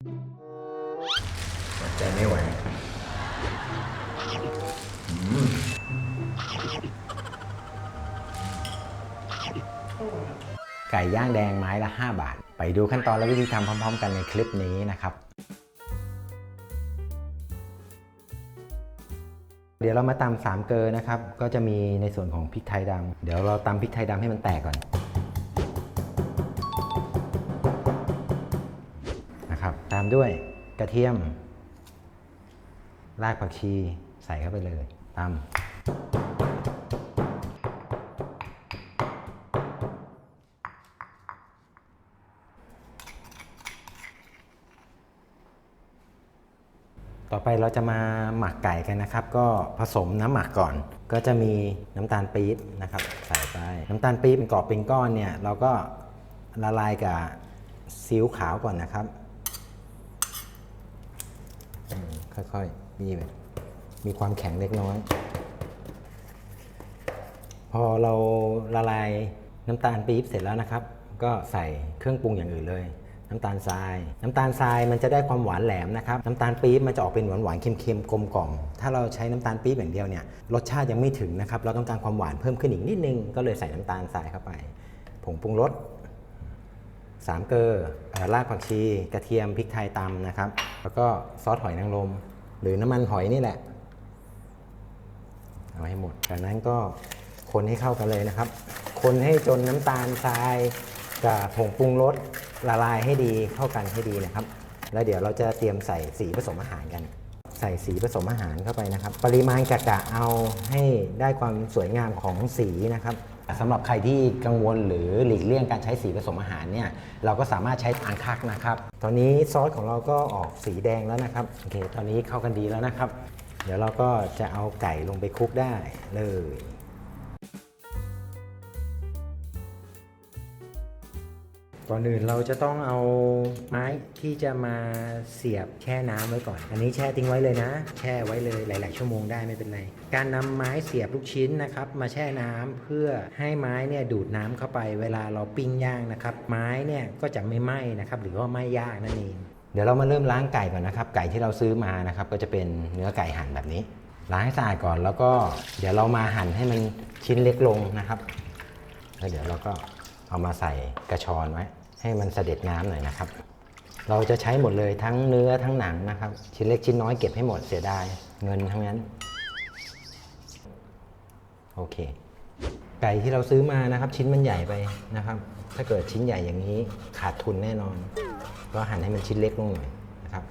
อดใจไม่ไหวไก่ย่างแดงไม้ละ 5 บาท ไปดูขั้นตอนและวิธีทำพร้อม ๆ กันในคลิปนี้นะครับ เดี๋ยวเรามาตำสามเกลอนะครับ ก็จะมีในส่วนของพริกไทยดำเดี๋ยวเราตำพริกไทยดำให้มันแตกก่อน ด้วยกระเทียม รากผักชีใส่เข้าไปเลยตำต่อไปเราจะมาหมักไก่กันนะครับ ก็ผสมน้ำหมักก่อน ก็จะมีน้ำตาลปี๊บนะครับ ใส่ไปน้ำตาลปี๊บเป็นกรอบเป็นก้อนเนี่ยเราก็ละลายกับซีอิ๊วขาวก่อนนะครับ อืม ค่อยๆบีบมีความแข็งเล็กน้อย พอเราละลายน้ำตาลปี๊บเสร็จแล้วนะครับ ก็ใส่เครื่องปรุงอย่างอื่นเลย น้ำตาลทราย น้ำตาลทรายมันจะได้ความหวานแหลมนะครับน้ำตาลปี๊บมันจะออกเป็นหวานหวานเค็มๆกลมกล่อมถ้าเราใช้น้ำตาลปี๊บอย่างเดียวเนี่ยรสชาติยังไม่ถึงนะครับ เราต้องการความหวานเพิ่มขึ้นอีกนิดนึงก็เลยใส่น้ำตาลทรายเข้าไป ผงปรุงรส สามเกลอเอ่อรากผักชี กระเทียมพริกไทยตำนะครับ แล้วก็ซอสหอยนางรมหรือน้ำมันหอยนี่แหละ เอาให้หมด จากนั้นก็คนให้เข้ากันเลยนะครับ คนให้จนน้ำตาลทรายกับผงปรุงรสละลายให้ดีเข้ากันให้ดีนะครับ แล้วเดี๋ยวเราจะเตรียมใส่สีผสมอาหารกัน ใส่สีผสมอาหารเข้าไปนะครับ ปริมาณกะกะเอาให้ได้ความสวยงามของสีนะครับ สำหรับใครที่กังวลหรือหลีกเลี่ยงการใช้สีผสมอาหารเนี่ยเราก็สามารถใช้อังคักนะครับ ตอนนี้ซอสของเราก็ออกสีแดงแล้วนะครับโอเคตอนนี้เข้ากันดีแล้วนะครับ เดี๋ยวเราก็จะเอาไก่ลงไปคลุกได้เลย ก่อนอื่นเราจะต้องเอาไม้ที่จะมาเสียบแช่น้ำไว้ก่อน อันนี้แช่ทิ้งไว้เลยนะ แช่ไว้เลยหลาย ๆ ชั่วโมงได้ไม่เป็นไร การนำไม้เสียบลูกชิ้นนะครับมาแช่น้ำเพื่อให้ไม้เนี่ยดูดน้ำเข้าไป เวลาเราปิ้งย่างนะครับ ไม้เนี่ยก็จะไม่ไหม้นะครับหรือว่าไม่ยากนั่นเองเดี๋ยวเรามาเริ่มล้างไก่ก่อนนะครับ ไก่ที่เราซื้อมานะครับก็จะเป็นเนื้อไก่หั่นแบบนี้ ล้างให้สะอาดก่อนแล้วก็เดี๋ยวเรามาหั่นให้มันชิ้นเล็กลงนะครับแล้วเดี๋ยวเราก็ เอามาใส่กระชอนไว้ ให้มันเสด็จน้ำหน่อยนะครับ เราจะใช้หมดเลยทั้งเนื้อทั้งหนังนะครับ ชิ้นเล็กชิ้นน้อยเก็บให้หมดเสียดายเงินทั้งนั้น โอเค ไก่ที่เราซื้อมานะครับ ชิ้นมันใหญ่ไปนะครับ ถ้าเกิดชิ้นใหญ่อย่างนี้ขาดทุนแน่นอน ก็หั่นให้มันชิ้นเล็กลงหน่อยนะครับ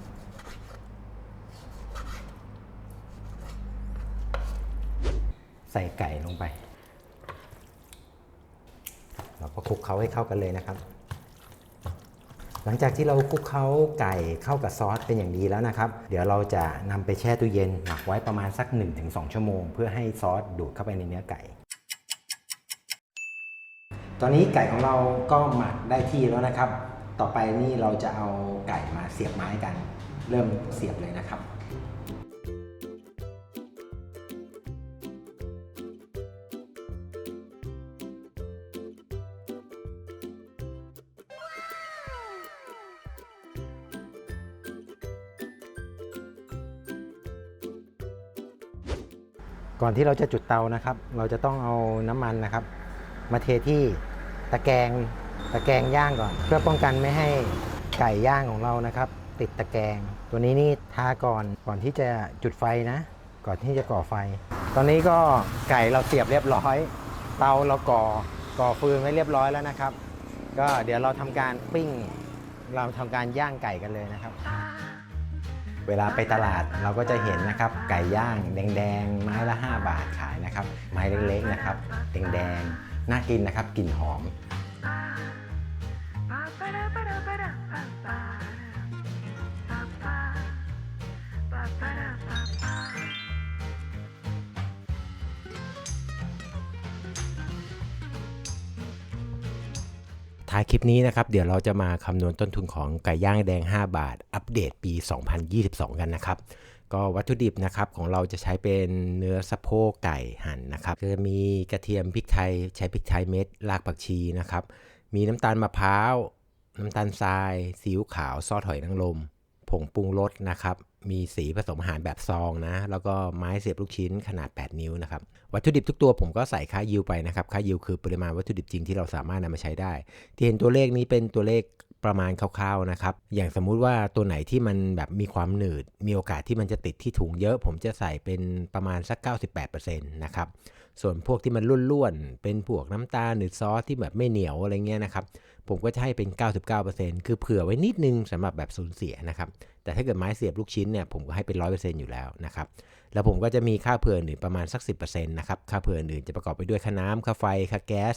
ใส่ไก่ลงไป เราก็คลุกเคล้าให้เข้ากันเลยนะครับ หลังจากที่เราคลุกเคล้าไก่เข้ากับซอสเป็นอย่างดีแล้วนะครับ เดี๋ยวเราจะนำไปแช่ตู้เย็นหมักไว้ประมาณสัก 1-2 ชั่วโมง เพื่อให้ซอสดูดเข้าไปในเนื้อไก่ ตอนนี้ไก่ของเราก็หมักได้ที่แล้วนะครับ ต่อไปนี่เราจะเอาไก่มาเสียบไม้กัน เริ่มเสียบเลยนะครับ ก่อนที่เราจะจุดเตานะครับ เราจะต้องเอาน้ำมันนะครับ มาเทที่ตะแกรงตะแกรงย่างก่อน เพื่อป้องกันไม่ให้ไก่ย่างของเรานะครับ ติดตะแกรงตัวนี้นี่ทาก่อนก่อนที่จะจุดไฟนะ ก่อนที่จะก่อไฟ ตอนนี้ก็ไก่เราเสียบเรียบร้อย เตาเราก่อก่อฟืนไว้เรียบร้อยแล้วนะครับ ก็เดี๋ยวเราทำการปิ้ง เราทำการย่างไก่กันเลยนะครับ เวลาไปตลาดเราก็จะเห็นนะครับไก่ย่างแดงๆ ไม้ละ 5 บาทขายนะครับ ไม้เล็กๆนะครับแดงๆ น่ากินนะครับกลิ่นหอม ท้ายคลิปนี้นะครับ เดี๋ยวเราจะมาคำนวณต้นทุนของไก่ย่างแดง 5 บาท อัปเดตปี 2022 กันนะครับ ก็วัตถุดิบนะครับของเราจะใช้เป็นเนื้อสะโพกไก่หั่นนะครับจะมีกระเทียมพริกไทย ใช้พริกไทยเม็ดรากผักชีนะครับ มีน้ำตาลมะพร้าว น้ำตาลทรายซีอิ๊วขาวซอสหอยนางรมผงปรุงรสนะครับ มีสีผสมอาหารแบบซองนะ แล้วก็ไม้เสียบลูกชิ้นขนาด 8 นิ้วนะครับ วัตถุดิบทุกตัวผมก็ใส่ค่ายิวไปนะครับ ค่ายิวคือปริมาณวัตถุดิบจริงที่เราสามารถนำมาใช้ได้ ที่เห็นตัวเลขนี้เป็นตัวเลขประมาณคร่าวๆนะครับ อย่างสมมุติว่าตัวไหนที่มันแบบมีความหนืด มีโอกาสที่มันจะติดที่ถุงเยอะ ผมจะใส่เป็นประมาณสัก 98%นะครับ ส่วนพวกที่มันร่วนๆ เป็นพวกน้ำตาลหรือซอสที่แบบไม่เหนียวอะไรเงี้ยนะครับ ผมก็จะให้เป็น 99%คือเผื่อไว้นิดนึงสำหรับแบบสูญเสียนะครับ แต่ถ้าเกิดไม้เสียบลูกชิ้นเนี่ยผมก็ให้เป็น 100%อยู่แล้วนะครับ แล้วผมก็จะมีค่าเผื่ออื่นประมาณสัก 10%นะครับ ค่าเผื่ออื่นจะประกอบไปด้วยค่าน้ำค่าไฟ ค่าแก๊ส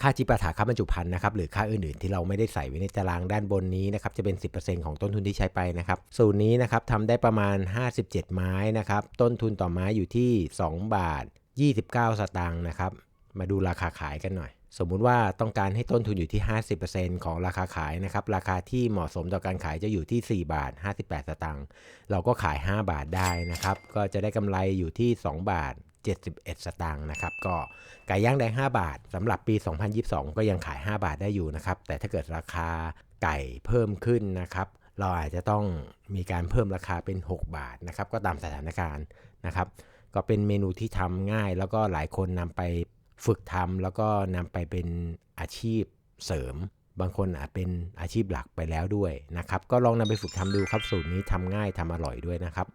ค่าจิปาถะค่าบรรจุภัณฑ์นะครับ หรือค่าอื่นๆ ที่เราไม่ได้ใส่ไว้ในตารางด้านบนนี้นะครับ จะเป็น 10%ของต้นทุนที่ใช้ไปนะครับ สูตรนี้นะครับทำได้ประมาณ 57 ไม้นะครับ ต้นทุนต่อไม้อยู่ที่ 2 บาท 29 สตางค์นะครับ มาดูราคาขายกันหน่อย สมมุติว่าต้องการให้ต้นทุนอยู่ที่ 50%ของราคาขายนะครับ ราคาที่เหมาะสมต่อการขายจะอยู่ที่ 4 บาท 58 สตางค์ เราก็ขาย 5 บาทได้นะครับ ก็จะได้กำไรอยู่ที่ 2 บาท 71 สตางค์นะครับ ก็ไก่ย่างแดง 5 บาทสำหรับปี 2022 ก็ยังขาย 5 บาทได้อยู่นะครับ แต่ถ้าเกิดราคาไก่เพิ่มขึ้นนะครับ เราอาจจะต้องมีการเพิ่มราคาเป็น 6 บาทนะครับ ก็ตามสถานการณ์นะครับ ก็เป็นเมนูที่ทำง่าย แล้วก็หลายคนนำไปฝึกทำแล้วก็นำไปเป็นอาชีพเสริม บางคนอาจเป็นอาชีพหลักไปแล้วด้วยนะครับ ก็ลองนำไปฝึกทำดูครับสูตรนี้ทำง่ายทำอร่อยด้วยนะครับ